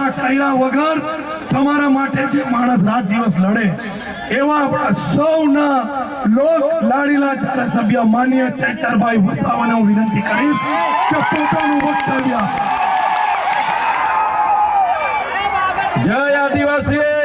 બળતરા કર્યા વગર તમારા માટે જે માણસ રાત દિવસ લડે, એવા આપણા સૌના લોક લાડીલા ધારાસભ્ય માન્ય ચૈતરભાઈ વસાવાને હું વિનંતી કરીશ કે પોતાનું વક્તવ્ય જય આદિવાસી.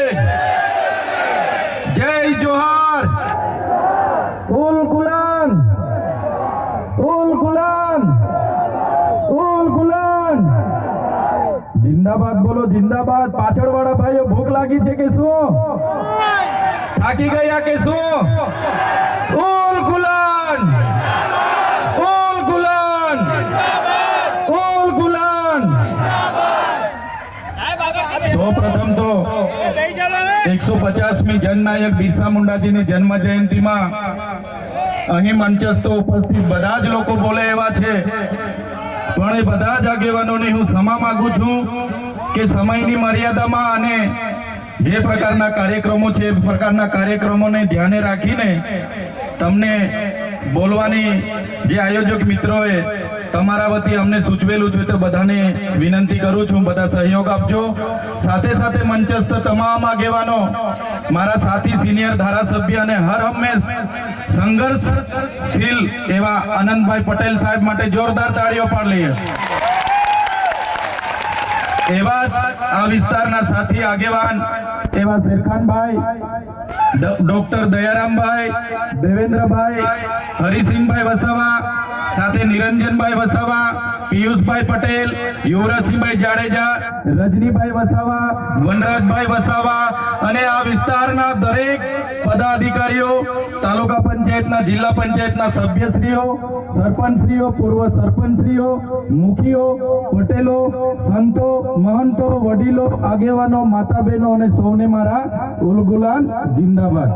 જિંદાબાદ બોલો, જિંદાબાદ. પાછળ વાળા ભાઈઓ, ભૂખ લાગી છે કે શું? થાકી ગયા કે શું? ઉલ ગુલાન ઉલ ગુલાન ઉલ ગુલાન સૌ પ્રથમ તો એકસો પચાસમી જનનાયક બિરસા મુંડાજીની જન્મ જયંતિમાં અહીં મંચસ્થ ઉપસ્થિત બધા જ લોકો બોલે એવા છે. પણ એ બધા જ આગેવાનોને હું ક્ષમા માંગુ છું કે સમયની મર્યાદામાં અને જે પ્રકારના કાર્યક્રમો છે, એ પ્રકારના કાર્યક્રમોને ધ્યાને રાખીને તમને બોલવાની જે આયોજક મિત્રોએ તમારા વતી અમને સૂચવેલું છે તો બધાને વિનંતી કરું છું. બધા સહયોગ આપજો. સાથે સાથે મંચસ્થ તમામ આગેવાનો, મારા સાથી સિનિયર ધારાસભ્ય અને હર હંમેશ સંઘર્ષશીલ એવા આનંદભાઈ પટેલ સાહેબ માટે જોરદાર તાળીઓ પાડ લઈએ. એવા આ વિસ્તારના સાથી આગેવાન એવા શેરખાનભાઈ ડોક્ટર દયારામભાઈ, દેવેન્દ્રભાઈ, હરિસિંહભાઈ વસાવા સાથે નિરંજનભાઈ વસાવા, પિયુષભાઈ પટેલ, યુવરાજસિંહભાઈ જાડેજા, રજનીભાઈ વસાવા, વનરાજભાઈ વસાવા અને આ વિસ્તારના દરેક પદાધિકારીઓ, તાલુકા પંચાયતના, જિલ્લા પંચાયતના સભ્યશ્રીઓ, સરપંચશ્રીઓ, પૂર્વ સરપંચશ્રીઓ, મુખીઓ, પટેલો, સંતો, મહંતો, વડીલો, આગેવાનો માતા બહેનો અને સૌને મારા ઉલગુલાન જિંદાબાદ.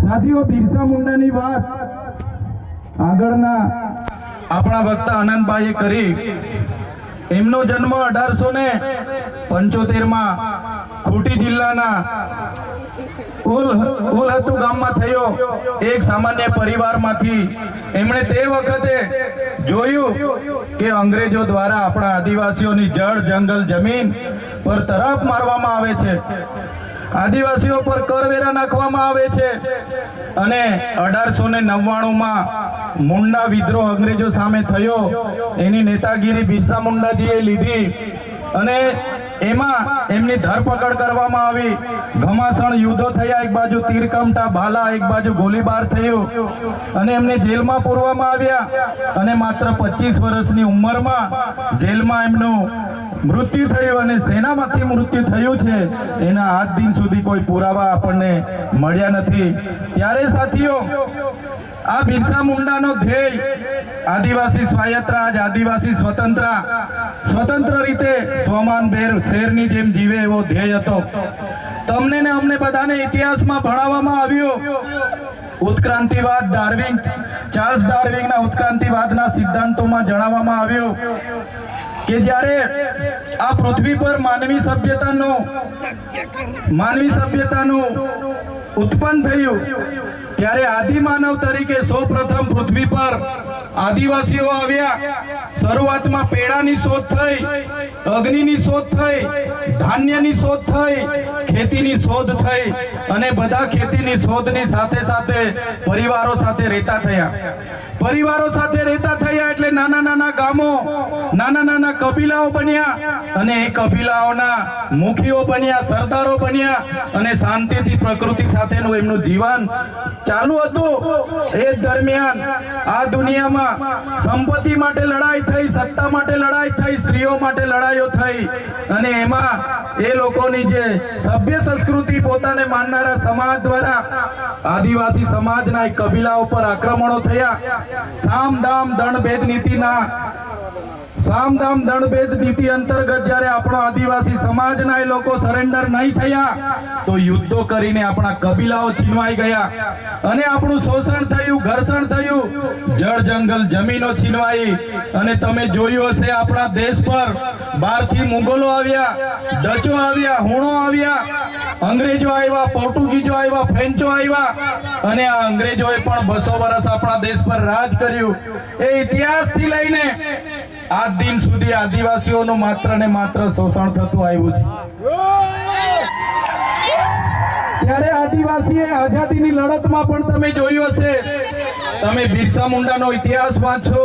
સાથીઓ, બિરસા મુંડાની વાત આગળના આપણા વક્તા આનંદભાઈએ કરી. એમનો જન્મ અઢારસો ને પંચોતેરમાં ખૂટી જિલ્લાના ઉલ ઉલહતુ ગામમાં થયો. એક સામાન્ય પરિવારમાંથી એમણે તે વખતે જોયું કે અંગ્રેજો દ્વારા આપણા આદિવાસીઓની જળ જંગલ જમીન પર તરફ મારવામાં આવે છે. આદિવાસીઓ પર કરવેરા નાખવામાં આવે છે. અને અઢારસો ને નવ્વાણુંમાં મુંડા વિદ્રોહ અંગ્રેજો સામે થયો. એની નેતાગીરી બિરસા મુંડાજીએ લીધી. અને એમાં એમની ધરપકડ કરવામાં આવી. ઘમાસણ યુદ્ધો થયા, એક બાજુ તીરકમટા ભાલા એક બાજુ ગોળીબાર થયું. અને એમને જેલમાં પૂરવામાં આવ્યા. અને માત્ર પચીસ વર્ષની ઉંમરમાં જેલમાં એમનું મૃત્યુ થયું અને સેનામાંથી મૃત્યુ થયું છે, એના આજ દિન સુધી કોઈ પુરાવા આપણને મળ્યા નથી. ત્યારે સાથીઓ, આ બિરસા મુંડાનો ધ્યેય આદિવાસી સ્વાયત્ત આદિવાસી સ્વતંત્ર સ્વતંત્ર રીતે સ્વમાન બેર શેરની જેમ જીવે એવો ધ્યેય હતો. તમને ને અમને બધાને ઇતિહાસમાં ભણાવવામાં આવ્યો. ઉત્ક્રાંતિવાદ ડાર્વિંગ ચાર્લ્સ ડાર્વિંગના ઉત્ક્રાંતિવાદના સિદ્ધાંતોમાં જણાવવામાં આવ્યું. કે જ્યારે આ પૃથ્વી પર માનવી સભ્યતાનો માનવી સભ્યતાનું ઉત્પન્ન થયું, ત્યારે આદિમાનવ તરીકે સૌપ્રથમ પૃથ્વી પર આદિવાસીઓ આવ્યા. શરૂઆતમાં પેડાની શોધ થઈ, અગ્નિની શોધ થઈ, ધાન્યની શોધ થઈ, ખેતીની શોધ થઈ અને બધા ખેતીની શોધની સાથે સાથે પરિવારો સાથે રહેતા થયા. પરિવારો સાથે રહેતા થયા એટલે નાના નાના ગામો, નાના નાના કબીલાઓ બન્યા અને એ કબીલાઓના મુખીઓ બન્યા, સરદારો બન્યા અને શાંતિથી પ્રકૃતિ સાથેનું એમનું જીવન ચાલુ હતું. એ દરમિયાન આ દુનિયામાં સંપત્તિ માટે લડાઈ થઈ, સત્તા માટે લડાઈ થઈ, સ્ત્રીઓ માટે લડાઈઓ થઈ. અને એમાં એ લોકોની જે સભ્ય સંસ્કૃતિ પોતાને માનનારા સમાજ દ્વારા આદિવાસી સમાજના કબીલા કબીલાઓ પર આક્રમણો થયા. સામ, દામ, દંડ, ભેદ નીતિના સામ દામ નીતિ અંતર્ગત જ્યારે આપણો આદિવાસી સમાજના એ લોકો સરેન્ડર નહીં થયા, તો યુદ્ધો કરીને આપણા કબીલાઓ છીનવાઈ ગયા. અને આપણું શોષણ થયું, ઘર્ષણ થયું. જળ જંગલ જમીનો છીનવાઈ. અને તમે જોયું હશે આપણા દેશ પર બહારથી મુગલો આવ્યા, ડચો આવ્યા, હુણો આવ્યા. અંગ્રેજો આવ્યા પોર્ટુગીઝો આવ્યા, ફ્રેન્ચો આવ્યા. અને આ અંગ્રેજોએ પણ બસો વર્ષ આપણા દેશ પર રાજ કર્યું. એ ઇતિહાસથી લઈને આજ દિન સુધી આદિવાસીઓનું માત્ર ને માત્ર શોષણ થતું આવ્યું છે. ત્યારે આદિવાસીએ આઝાદીની લડતમાં પણ તમે જોયું હશે. તમે બિરસા મુંડાનો ઇતિહાસ વાંચો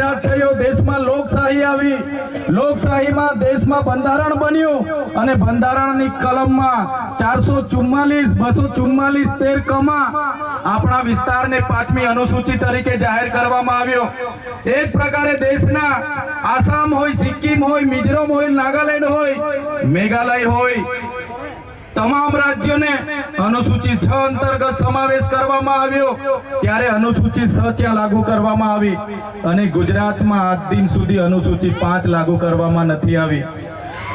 થયો દેશમાં લોકશાહી આવી. લોકશાહીમાં દેશમાં બંધારણ બન્યું અને બંધારણની કલમમાં ચારસો ચુમ્માલીસ, બસો ચુમ્માલીસ, તેર કમાં આપણા વિસ્તારને પાંચમી અનુસૂચિ તરીકે જાહેર કરવામાં આવ્યો. એ જ પ્રકારે દેશના આસામ હોય, સિક્કિમ હોય, મિઝોરમ હોય, નાગાલેન્ડ હોય, મેઘાલય હોય તમામ રાજ્યોને અનુસૂચિત છ અંતર્ગત સમાવેશ કરવામાં આવ્યો. ત્યારે અનુસૂચિત છ ત્યાં લાગુ કરવામાં આવી અને ગુજરાતમાં આજ દિન સુધી અનુસૂચિત પાંચ લાગુ કરવામાં નથી આવી.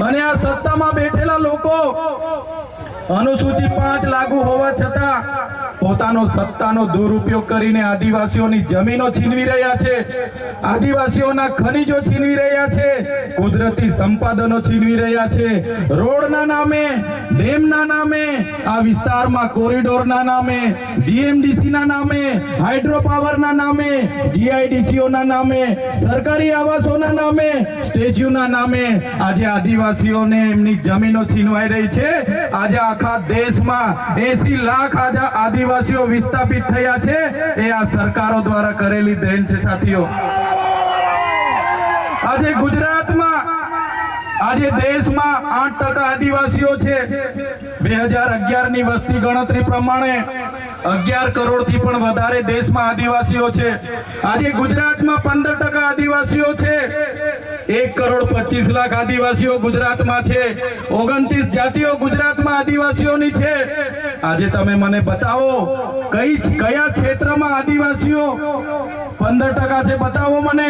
અને આ સત્તામાં બેઠેલા લોકો અનુસૂચિત પાંચ લાગુ હોવા છતાં પોતાનો સત્તાનો દુરુપયોગ કરીને આદિવાસીઓની જમીનો છીનવી રહ્યા છે. આદિવાસીઓના ખનીજો છીનવી રહ્યા છે. કુદરતી સંપાદનો છીનવી રહ્યા છે. રોડના નામે, ડેમના નામે, આ વિસ્તારમાં કોરિડોરના નામે, જીએમડીસીના નામે, હાઇડ્રો પાવરના નામે જીઆઈડીસીઓ ના નામે, સરકારી આવાસોના નામે, સ્ટેચ્યુના નામે આજે આદિવાસીઓને એમની જમીનો છીનવાઈ રહી છે. આજે આખા દેશમાં એસી લાખ આજે આદિવાસીઓ વિસ્થાપિત થયા છે એ આ સરકારો દ્વારા કરેલી દેન છે સાથીઓ. આજે ગુજરાતમાં, આજે દેશમાં આઠ ટકા આદિવાસીઓ છે. બે હજાર અગિયારની વસ્તી ગણતરી પ્રમાણે અગિયાર કરોડથી પણ વધારે દેશમાં આદિવાસીઓ છે. આજે ગુજરાતમાં પંદર ટકા આદિવાસીઓ છે. એક કરોડ પચીસ લાખ આદિવાસીઓ ગુજરાતમાં છે. ઓગણત્રીસ જાતિઓ ગુજરાતમાં આદિવાસીઓની છે. આજે તમે મને બતાવો, કઈ કયા ક્ષેત્રમાં આદિવાસીઓ પંદર ટકા છે, બતાવો મને.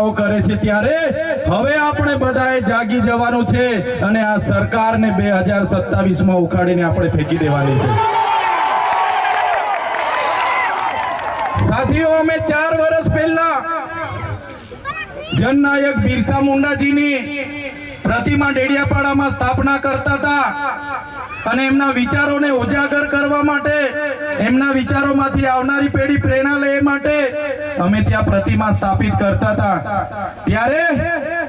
તાઇફાઓ કરે છે ત્યારે હવે આપણે બધાએ જાગી જવાનું છે અને આ સરકારને બે હજાર સત્તાવીસમાં ઉખાડીને આપણે ફેંકી દેવાની છે. સાથીઓ, અમે ચાર વર્ષ પહેલા જનનાયક બિરસા મુંડાજીની પ્રતિમા ડેડિયાપાડામાં સ્થાપના કરતા હતા. અને એમના વિચારોને ઉજાગર કરવા માટે, એમના વિચારોમાંથી આવનારી પેઢી પ્રેરણા લે માટે અમે ત્યાં પ્રતિમા સ્થાપિત કરતા હતા. ત્યારે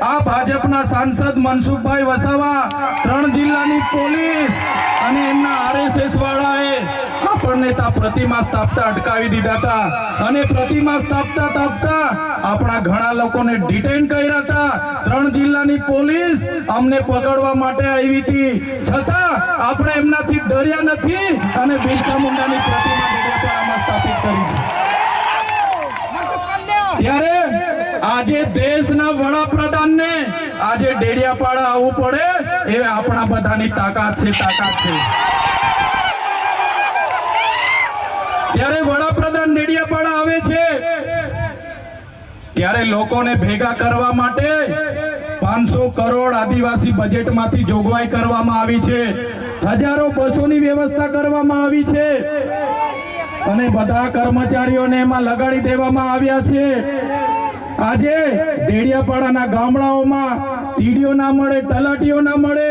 આ ભાજપના સાંસદ મનસુખભાઈ વસાવા ત્રણ જિલ્લાની પોલીસ અને એમના આરએસએસ વાળાએ આપણને દેશના છે. ત્યારે આજે દેશના વડાપ્રધાનને આજે આવવું પડે એ આપણા બધાની તાકાત છે તાકાત છે. ત્યારે વડાપ્રધાન નેડિયાપાડા આવે છે. ત્યારે લોકોને ભેગા કરવા માટે પાંચસો કરોડ આદિવાસી બજેટમાંથી જોગવાઈ કરવામાં આવી છે. હજારો બસોની વ્યવસ્થા કરવામાં આવી છે. અને બધા કર્મચારીઓને એમાં લગાડી દેવામાં આવ્યા છે. આજે દેડિયાપાડાના ગામડાઓમાં તીડીઓ ના મળે, તલાટીઓ ના મળે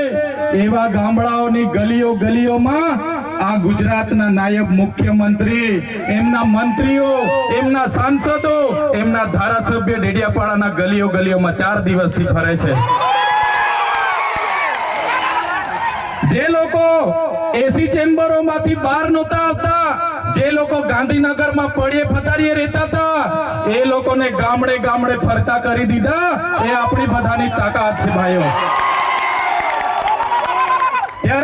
એવા ગામડાઓની ગલીઓ ગલીઓમાં આ ગુજરાતના નાયબ મુખ્યમંત્રી, એમના મંત્રીઓ, એમના સાંસદો, એમના ધારાસભ્ય ડેડિયાપાડાના ગલીઓ ગલીઓમાં ચાર દિવસથી ફરે છે. જે લોકો એસી ચેમ્બરોમાંથી બહાર નહોતા આવતા, જે લોકો ગાંધીનગરમાં પડ્યે ફતારીએ રહેતા હતા, એ લોકોને ગામડે ગામડે ફરતા કરી દીધા. એ આપણી બધાની તાકાત છે ભાઈઓ.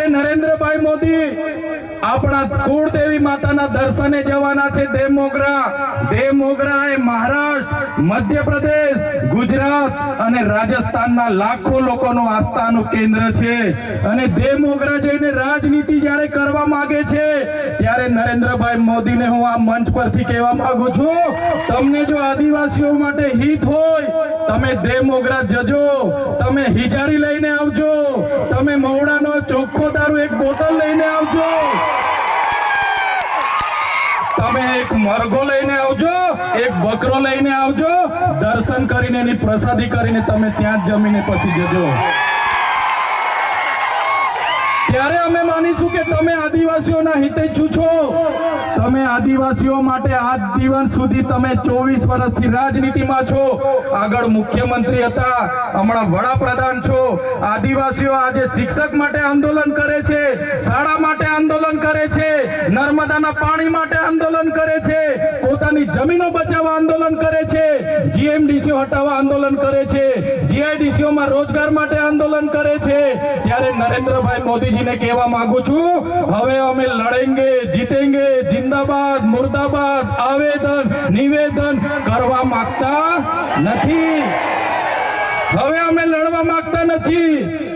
ત્યારે નરેન્દ્રભાઈ મોદી. આપણા કુળદેવી માતાના દર્શને જવાના છે દેવ દેવ મોગરા એ મહારાષ્ટ્ર, મધ્યપ્રદેશ, ગુજરાત અને રાજસ્થાનના લાખો લોકોનું આસ્થાનું કેન્દ્ર છે. અને દેવ મોગરા જઈને રાજનીતિ જ્યારે કરવા માંગે છે, ત્યારે નરેન્દ્રભાઈ મોદીને હું આ મંચ પરથી કહેવા માંગુ છું, તમને જો આદિવાસીઓ માટે હિત હોય, તમે દેવ મોગરા જજો, તમે હિજારી લઈને આવજો, તમે મવડાનો ચોખ્ખો દારૂ એક બોટલ લઈને આવજો. તમે એક મરઘો લઈને આવજો, એક બકરો લઈને આવજો, દર્શન કરીને એની પ્રસાદી કરીને તમે ત્યાં જ જમીને પછી જજો. ત્યારે અમે માનીશું કે તમે આદિવાસીઓના છું છો. તમે આદિવાસીઓ માટે આજ દિવસ સુધી તમે ચોવીસ વર્ષથી રાજનીતિમાં છો. આગળ મુખ્યમંત્રી હતા, હમણાં વડાપ્રધાન છો. આદિવાસીઓ આજે શિક્ષક માટે આંદોલન કરે છે, શાળા માટે આંદોલન કરે છે, નર્મદાના પાણી માટે આંદોલન કરે છે, પોતાની જમીનો બચાવવા આંદોલન કરે છે, જીએમડીસીઓ હટાવવા આંદોલન કરે છે જીઆઈડીસીઓ માં રોજગાર માટે આંદોલન કરે છે. ત્યારે નરેન્દ્રભાઈ મોદીજીને કહેવા માંગુ છું, હવે અમે લડેંગે, જીતેંગે જિંદાબાદ મુર્દાબાદ આવેદન નિવેદન કરવા માંગતા નથી. હવે અમે લડવા માંગતા નથી.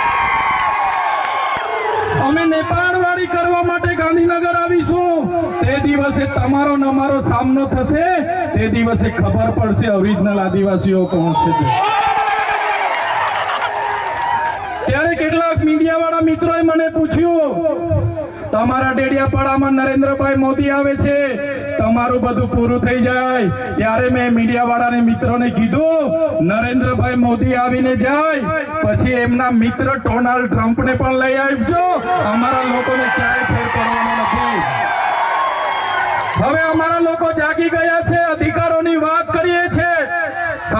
અમે નેપાળવાળી કરવા માટે ગાંધીનગર આવીશું. તે દિવસે તમારો ને અમારો સામનો થશે. તે દિવસે ખબર પડશે ઓરિજિનલ આદિવાસીઓ કોણ છે ત્યારે કેટલાક મીડિયાવાળા મિત્રોએ મને પૂછ્યું તમારા ડેડિયાપાડામાં નરેન્દ્રભાઈ મોદી આવે છે. તમારું બધું પૂરું થઈ જાય. ત્યારે મેં મીડિયાવાળાને મિત્રોને કીધું, નરેન્દ્રભાઈ મોદી આવીને જાય. પછી એમના મિત્ર ડોનાલ્ડ ટ્રમ્પને પણ લઈ આવજો. અમારા લોકોને ક્યાંય ફેર પડવાનો નથી. હવે અમારા લોકો જાગી ગયા છે. અધિકારોની વાત કરીએ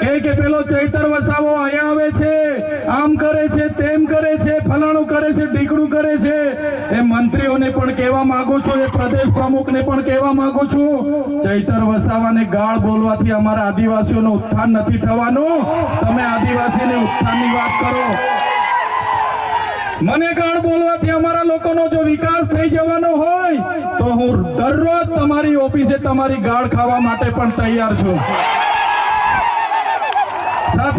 કે કે પેલો ચૈતર વસાવો અહીંયા આવે છે. આમ કરે છે, તેમ કરે છે, ફલાણું કરે છે, ઢીકડું કરે છે. એ મંત્રીઓને પણ કહેવા માંગુ છું, એ પ્રદેશ પ્રમુખને પણ કહેવા માંગુ છું. ચૈતર વસાવાને ગાળ બોલવાથી અમારા આદિવાસીઓનું ઉત્થાન નથી થવાનું. તમે આદિવાસીને ઉત્થાનની વાત કરો. મને ગાળ બોલવાથી અમારા લોકોનો જો વિકાસ થઈ જવાનો હોય, તો હું દરરોજ તમારી ઓફિસે તમારી ગાળ ખાવા માટે પણ તૈયાર છું.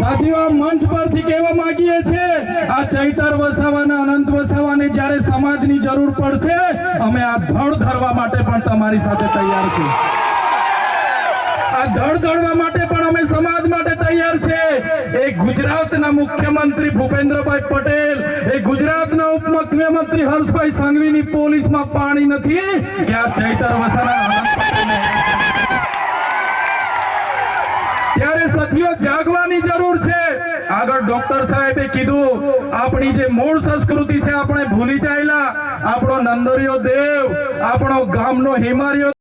સાથીઓ આ મંચ પરથી કહેવા માંગીએ છીએ, આ ચૈતર વસાવાના, અનંત વસાવાને જ્યારે સમાજની જરૂર પડશે, અમે આ ધડ ધરવા માટે પણ તમારી સાથે તૈયાર છીએ. પણ નથી કે આ ચૈતર વસાવાના ત્યારે સખીઓ જાગવાની જરૂર છે. આગળ ડોક્ટર સાહેબે કીધું, આપણી જે મૂળ સંસ્કૃતિ છે, આપણે ભૂલી જાયેલા. આપણો નંદરિયો દેવ, આપણો ગામનો હિમારિયો